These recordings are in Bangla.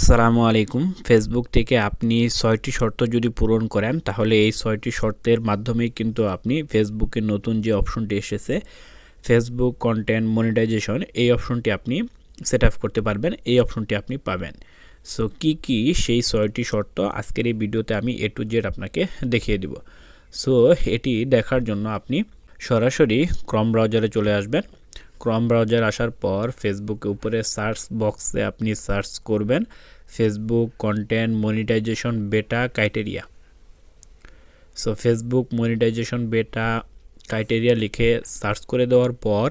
আসসালামু আলাইকুম। ফেসবুক থেকে আপনি ছয়টি শর্ত যদি পূরণ করেন, তাহলে এই ছয়টি শর্তের মাধ্যমে কিন্তু আপনি ফেসবুকের নতুন যে অপশনটি এসেছে ফেসবুক কন্টেন্ট মনিটাইজেশন এই অপশনটি আপনি সেট আপ করতে পারবেন, এই অপশনটি আপনি পাবেন। সো কি কি সেই ছয়টি শর্ত আজকের এই ভিডিওতে আমি এ টু জেড আপনাকে দেখিয়ে দিব। সো এটি দেখার জন্য আপনি সরাসরি ক্রম ব্রাউজারে চলে আসবেন। ক্রম ব্রাউজার আসার পর ফেসবুকে উপরে সার্চ বক্সে আপনি সার্চ করবেন Facebook content monetisation beta criteria so Facebook monetisation beta criteria লিখে সার্চ করে দেওয়ার পর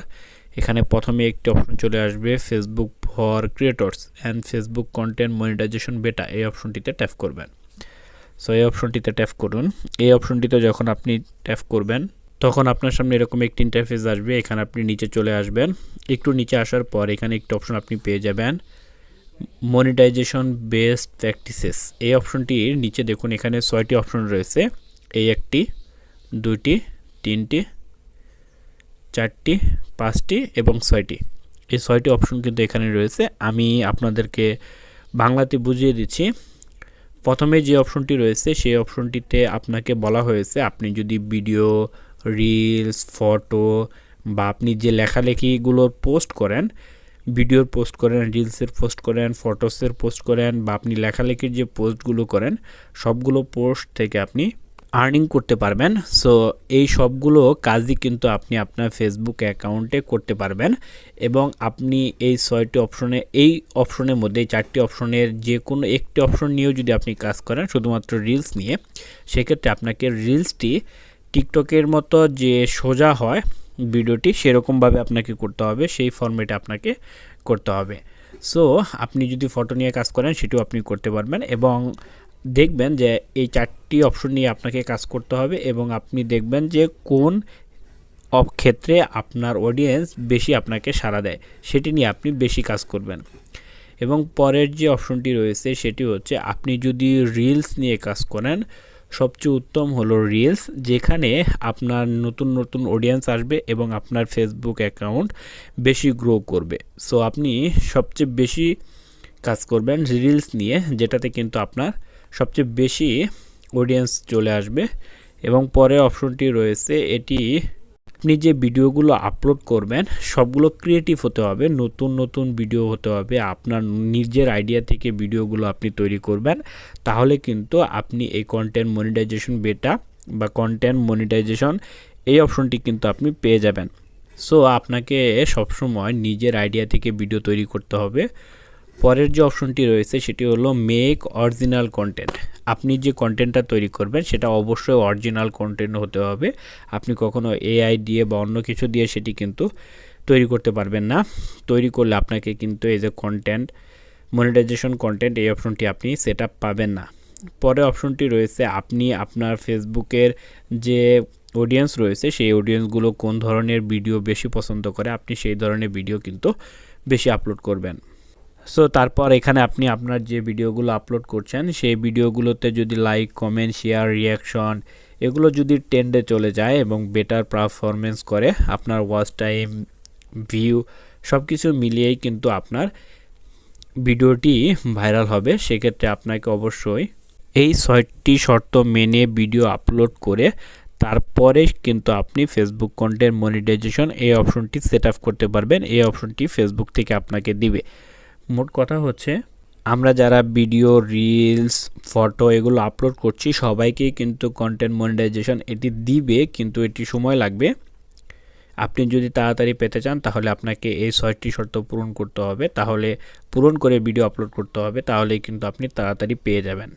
এখানে প্রথমে একটি অপশন চলে আসবে Facebook for creators and Facebook content monetisation beta এই অপশনটিতে ট্যাপ করবেন। সো এই অপশনটিতে ট্যাপ করুন। এই অপশনটিতে যখন আপনি ট্যাপ করবেন তখন আপনার সামনে এরকম একটি ইন্টারফেস আসবে, এখানে আপনি নিচে চলে আসবেন। একটু নিচে আসার পর এখানে একটি অপশন আপনি পেয়ে যাবেন মনিটাইজেশন বেস্ট প্র্যাকটিসেস এই অপশনটির নিচে দেখুন, এখানে ছয়টি অপশন রয়েছে। এই একটি, দুইটি, তিনটি, চারটি, পাঁচটি এবং ছয়টি। এই ছয়টি অপশন কিন্তু এখানে রয়েছে। আমি আপনাদেরকে বাংলাতে বুঝিয়ে দিচ্ছি। প্রথমে যে অপশনটি রয়েছে, সেই অপশনটিতে আপনাকে বলা হয়েছে, আপনি যদি ভিডিও রিলস ফটো বা আপনি যে লেখালেখিগুলো পোস্ট করেন ভিডিওর পোস্ট করেন রিলসের পোস্ট করেন ফটোসের পোস্ট করেন, বা আপনি লেখালেখির যে পোস্টগুলো করেন, সবগুলো পোস্ট থেকে আপনি আর্নিং করতে পারবেন। সো এই সবগুলো কাজই কিন্তু আপনি আপনার ফেসবুক অ্যাকাউন্টে করতে পারবেন এবং আপনি এই ছয়টি অপশনে এই অপশনের মধ্যে চারটি অপশনের যে কোনো একটি অপশন নিয়েও যদি আপনি কাজ করেন, শুধুমাত্র রিলস নিয়ে, সেক্ষেত্রে আপনাকে রিলসটি টিকটকের মতো যে সোজা হয় ভিডিওটি, সেরকমভাবে আপনাকে করতে হবে, সেই ফর্মেটে আপনাকে করতে হবে। সো আপনি যদি ফটো নিয়ে কাজ করেন, সেটিও আপনি করতে পারবেন এবং দেখবেন যে এই চারটি অপশন নিয়ে আপনাকে কাজ করতে হবে এবং আপনি দেখবেন যে কোন ক্ষেত্রে আপনার অডিয়েন্স বেশি আপনাকে সাড়া দেয়, সেটি নিয়ে আপনি বেশি কাজ করবেন। এবং পরের যে অপশনটি রয়েছে, সেটি হচ্ছে আপনি যদি রিলস নিয়ে কাজ করেন সবচেয়ে উত্তম হলো রিলস যেখানে আপনার নতুন নতুন অডিয়েন্স আসবে এবং আপনার ফেসবুক অ্যাকাউন্ট বেশি গ্রো করবে। সো আপনি সবচেয়ে বেশি কাজ করবেন রিলস নিয়ে, যেটাতে কিন্তু আপনার সবচেয়ে বেশি অডিয়েন্স চলে আসবে। এবং পরে অপশনটি রয়েছে, এটি আপনি যে ভিডিওগুলো আপলোড করবেন, সবগুলো ক্রিয়েটিভ হতে হবে, নতুন নতুন ভিডিও হতে হবে, আপনার নিজের আইডিয়া থেকে ভিডিওগুলো আপনি তৈরি করবেন, তাহলে কিন্তু আপনি এই কন্টেন্ট মনিটাইজেশন বেটা বা কন্টেন্ট মনিটাইজেশন এই অপশনটি কিন্তু আপনি পেয়ে যাবেন। সো আপনাকে সবসময় নিজের আইডিয়া থেকে ভিডিও তৈরি করতে হবে। পরের যে অপশনটি রয়েছে সেটি হলো মেক অরিজিনাল কন্টেন্ট আপনি যে কন্টেন্টটা তৈরি করবেন সেটা অবশ্যই অরিজিনাল কন্টেন্ট হতে হবে। আপনি কখনো এআই দিয়ে বা অন্য কিছু দিয়ে সেটি কিন্তু তৈরি করতে পারবেন না। তৈরি করলে আপনাকে কিন্তু এই যে কন্টেন্ট মনিটাইজেশন কন্টেন্ট এই অপশনটি আপনি সেট পাবেন না। পরে অপশনটি রয়েছে আপনি আপনার ফেসবুকের যে অডিয়েন্স রয়েছে সেই অডিয়েন্সগুলো কোন ধরনের ভিডিও বেশি পছন্দ করে আপনি সেই ধরনের ভিডিও কিন্তু বেশি আপলোড করবেন। সো তারপর এখানে আপনি আপনার যে ভিডিওগুলো আপলোড করছেন, সেই ভিডিওগুলোতে যদি লাইক কমেন্ট শেয়ার রিয়াকশন এগুলো যদি টেন্ডে চলে যায় এবং বেটার পারফরমেন্স করে, আপনার ওয়াচ টাইম ভিউ সব কিছু মিলিয়েই কিন্তু আপনার ভিডিওটি ভাইরাল হবে, সেক্ষেত্রে আপনাকে অবশ্যই এই ছয়টি শর্ত মেনে ভিডিও আপলোড করে তারপরে কিন্তু আপনি ফেসবুক কন্টেন্ট মনিটাইজেশন এই অপশনটি সেট করতে পারবেন, এই অপশনটি ফেসবুক থেকে আপনাকে দিবে। মোট কথা হচ্ছে, আমরা যারা ভিডিও রিলস ফটো এগুলো আপলোড করছি, সবাইকেই কিন্তু কন্টেন্ট মনিটাইজেশন এটি দিবে, কিন্তু এটি সময় লাগবে। আপনি যদি তাড়াতাড়ি পেতে চান, তাহলে আপনাকে এই ছয়টি শর্ত পূরণ করতে হবে। তাহলে পূরণ করে ভিডিও আপলোড করতে হবে, তাহলেই কিন্তু আপনি তাড়াতাড়ি পেয়ে যাবেন।